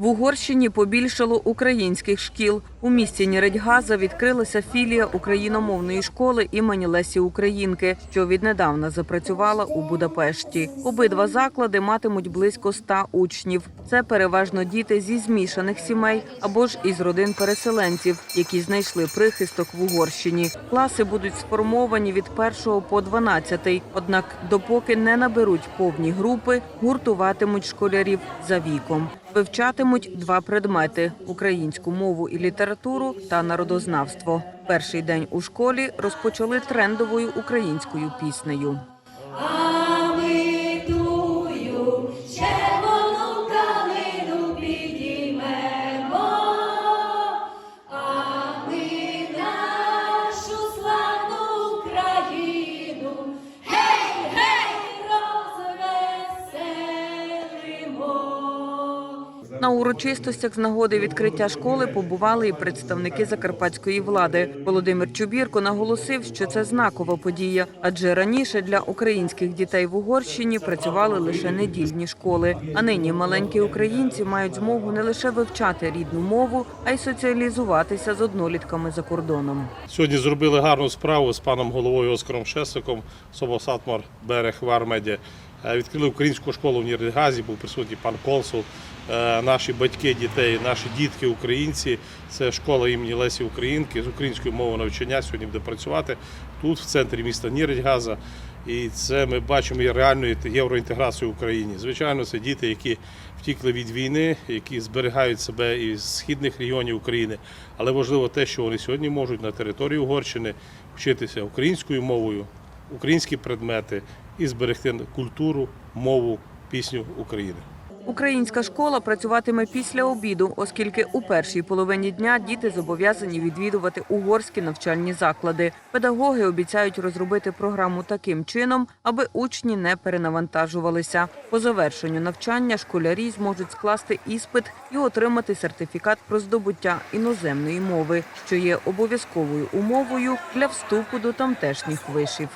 В Угорщині побільшало українських шкіл. У місті Нєредьгаза відкрилася філія україномовної школи імені Лесі Українки, що віднедавна запрацювала у Будапешті. Обидва заклади матимуть близько ста учнів. Це переважно діти зі змішаних сімей або ж із родин переселенців, які знайшли прихисток в Угорщині. Класи будуть сформовані від 1 по 12, Однак, допоки не наберуть повні групи, гуртуватимуть школярів за віком. Вивчатимуть два предмети: українську мову і літературу та народознавство. Перший день у школі розпочали трендовою українською піснею. На урочистостях з нагоди відкриття школи побували і представники закарпатської влади. Володимир Чубірко наголосив, що це знакова подія, адже раніше для українських дітей в Угорщині працювали лише недільні школи. А нині маленькі українці мають змогу не лише вивчати рідну мову, а й соціалізуватися з однолітками за кордоном. Сьогодні зробили гарну справу з паном головою Оскаром Шесиком, Собосатмар, берег Вармеді. Відкрили українську школу в Ніргазі, був присутній пан консул. Е, Наші батьки дітей, наші дітки, українці. Це школа імені Лесі Українки з українською мовою навчання сьогодні буде працювати тут, в центрі міста Ніргаза. І це ми бачимо і реальну євроінтеграцію в Україні. Звичайно, це діти, які втікли від війни, які зберігають себе із східних регіонів України. Але важливо те, що вони сьогодні можуть на території Угорщини вчитися українською мовою, українські предмети і зберегти культуру, мову, пісню України. Українська школа працюватиме після обіду, оскільки у першій половині дня діти зобов'язані відвідувати угорські навчальні заклади. Педагоги обіцяють розробити програму таким чином, аби учні не перенавантажувалися. По завершенню навчання школярі зможуть скласти іспит і отримати сертифікат про здобуття іноземної мови, що є обов'язковою умовою для вступу до тамтешніх вишів.